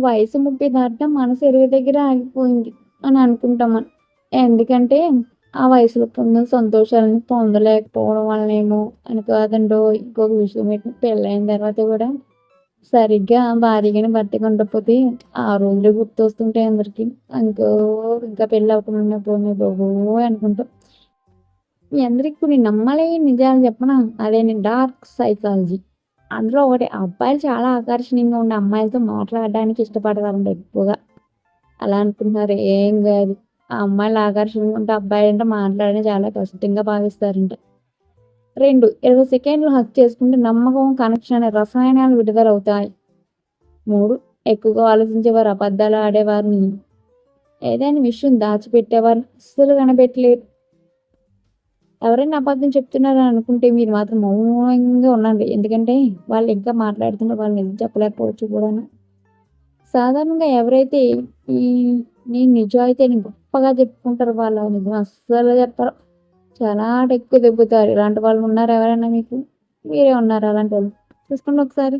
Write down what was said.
వయసు ముప్పై దాట మనసు ఇరవై దగ్గర ఆగిపోయింది అని అనుకుంటాం ఎందుకంటే ఆ వయసులో పొందిన సంతోషాలను పొందలేకపోవడం వల్లనేమో అని కాదండో. ఇంకొక విషయం ఏంటి? పెళ్ళైన తర్వాత కూడా సరిగ్గా భారీగానే బట్టగా ఉండకపోతే ఆ రోజులు గుర్తొస్తుంటాయి అందరికి. ఇంకో ఇంకా పెళ్ళి అవ్వకుండా ఉన్నప్పుడు బాబు అనుకుంటాం. మీ అందరికి కొన్ని నమ్మలేని నిజాలు చెప్పనా? అదే డార్క్ సైకాలజీ. అందులో ఒకటి అబ్బాయిలు చాలా ఆకర్షణీయంగా ఉండే అమ్మాయిలతో మాట్లాడడానికి ఇష్టపడతారండి ఎక్కువగా. అలా అనుకుంటున్నారు ఏం కాదు. ఆ అమ్మాయిలు ఆకర్షణీయంగా ఉంటే అబ్బాయిలు అంటే మాట్లాడడం చాలా కష్టంగా భావిస్తారంట. రెండు ఇరవై సెకండ్లు హక్ చేసుకుంటే నమ్మకం కనెక్షన్ అనే రసాయనాలు విడుదలవుతాయి. మూడు ఎక్కువగా ఆలోచించేవారు అబద్ధాలు ఆడేవారిని ఏదైనా విషయం దాచిపెట్టేవారు. అస్సలు కనిపెట్టలేరు. ఎవరైనా అబద్ధం చెప్తున్నారని అనుకుంటే మీరు మాత్రం మౌనంగా ఉండండి. ఎందుకంటే వాళ్ళు ఇంకా మాట్లాడుతున్నారు వాళ్ళు నిజం చెప్పలేకపోవచ్చు కూడాను. సాధారణంగా ఎవరైతే ఈ నీ నిజాయితీని గొప్పగా చెప్పుకుంటారు వాళ్ళ నిజం అస్సలు చెప్పరు. చాలా ఎక్కువ దెబ్బతారు ఇలాంటి వాళ్ళు ఉన్నారు ఎవరైనా మీకు? మీరే ఉన్నారు అలాంటి వాళ్ళు? చూసుకోండి ఒకసారి.